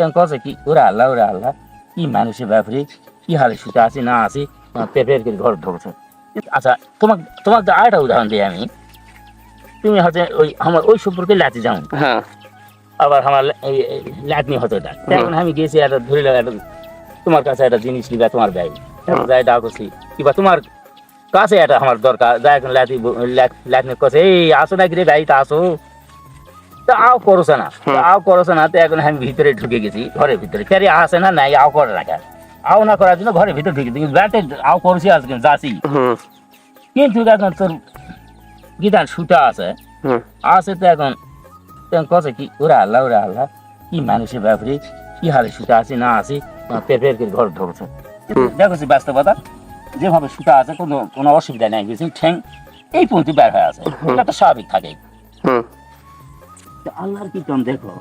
তখন কছে কি ওরা আল্লাহ ওরা আল্লাহ কি মানুষের ব্যাপারে কি হালে সুতা আছে না আছে পেপের করে ঘর ঢুকছে আচ্ছা তোমাকে তোমাকে তো আরেকটা উদাহরণ দিই আমি তুমি হচ্ছে ওই আমার ওই সম্পর্কে লাতি যাও আবার আমার ল্যাটনি হতো এটা তখন আমি গেছি একটা ধরে লাগা তোমার কাছে একটা জিনিস নিবা তোমার ব্যাগ। যাই ডাকছি কিবা তোমার কাছে এটা আমার দরকার যাই এখন ল্যাটি ল্যাটনি কাছে এই আসো নাকি রে গাড়িতে আসো তা আও করছে না। আও করছে না তো এখন আমি ভিতরে ঢুকে গেছি ঘরের ভিতরে। আসে না নাই আও করে রাখা। আও না করার জন্য ঘরের ভিতরে ঢুকে গেছি। ব্যাটে আও করছি আজকে যাচ্ছি। কিন্তু এখন তোর গিটার সুতা আছে। আছে তো এখন কছে কি? ওরা আল্লাহ ওরা আল্লাহ কি মানুষের ব্যাপারে কি সুতা আছে না আছে করে ঘর ঢুকছে হুম। দেখছি বাস্তবতা যেভাবে সুতা আছে কোনো কোনো অসুবিধা নেই। কিছু ঠ্যাং এই পর্যন্ত বের হয়ে আছে। এটা তো স্বাভাবিক থাকে হুম তো আল্লাহর কি তুমি দেখো।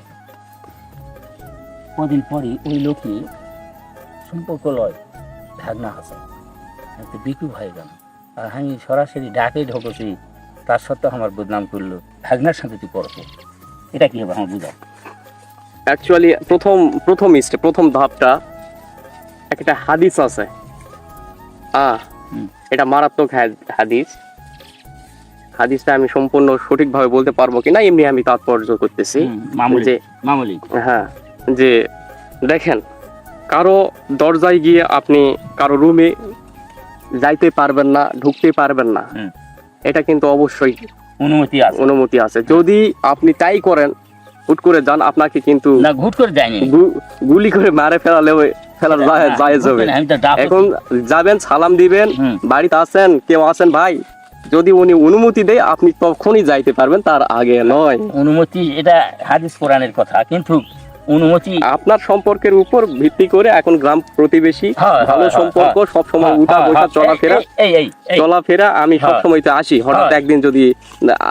কদিন পরে ওই লোকই সম্পর্ক লয় ভাগনা আছে একটু বিকু হয়ে গেল আর আমি সরাসরি ডাকে ঢুকেছি তার সত্ত্বেও আমার বদনাম করল। ভাগনার সাথে তুই পড়তো এটা কি হবে আমার বুঝা? অ্যাকচুয়ালি প্রথম প্রথম স্টেপ প্রথম ধাপটা একটা হাদিস আছে। আহ এটা মারাত্মক হাদিস। হাদিসটা আমি সম্পূর্ণ সঠিকভাবে বলতে পারব কিনা এমনি আমি তাৎপর্য করতেছি। যে মামুলি। হ্যাঁ যে দেখেন কারও দরজায় গিয়ে আপনি কারও রুমে যাইতে পারবেন না ঢুকতে পারবেন না এটা কিন্তু অবশ্যই অনুমতি আছে। অনুমতি আছে। যদি আপনি তাই করেন হুট করে যান আপনাকে কিন্তু না ঘুট করে যায়নি। গুলি করে মারে ফেলালে ফেলার জায়েজ হবে। এখন যাবেন সালাম দিবেন বাড়িতে আছেন কেউ আছেন ভাই? যদি উনি অনুমতি দেয় আপনি তখনই যাইতে পারবেন তার আগে নয়। অনুমতি এটা হাদিস কোরআনের কথা কিন্তু অনুমতি আপনার সম্পর্কের উপর ভিত্তি করে এখন গ্রাম প্রতিবেশী ভালো সম্পর্ক সব সময় হ্যাঁ, উঠা হ্যাঁ, বসা হ্যাঁ, চলাফেরা। চলাফেরা আমি সব হ্যাঁ। সময় তো আসি হঠাৎ একদিন যদি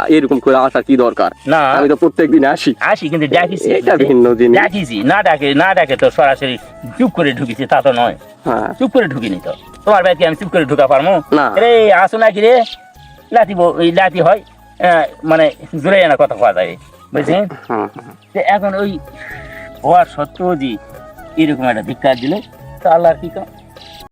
এরকম করে আসা কি দরকার? না। আমি তো প্রত্যেক দিন আসি। আসি কিন্তু ডাকিছি এটা ভিন্ন জিনিস। ডাকিছি না ডাকে না ডাকে তো সরাসরি চুপ করে ঢুকিছি তা তো নয়। হ্যাঁ। চুপ করে ঢুকিনি তো। তোমার ব্যাগকে আমি চুপ করে ঢুকা পারব না। রে আসো নাকি রে? লাতি ওই লাতি হয় মানে জোরে না কথা কওয়া যায় বুঝছেন হ্যাঁ এখন ওই হওয়ার সত্ত্বেও যে এরকম একটা ধিক্কার দিলে তা আল্লাহর কি কাম?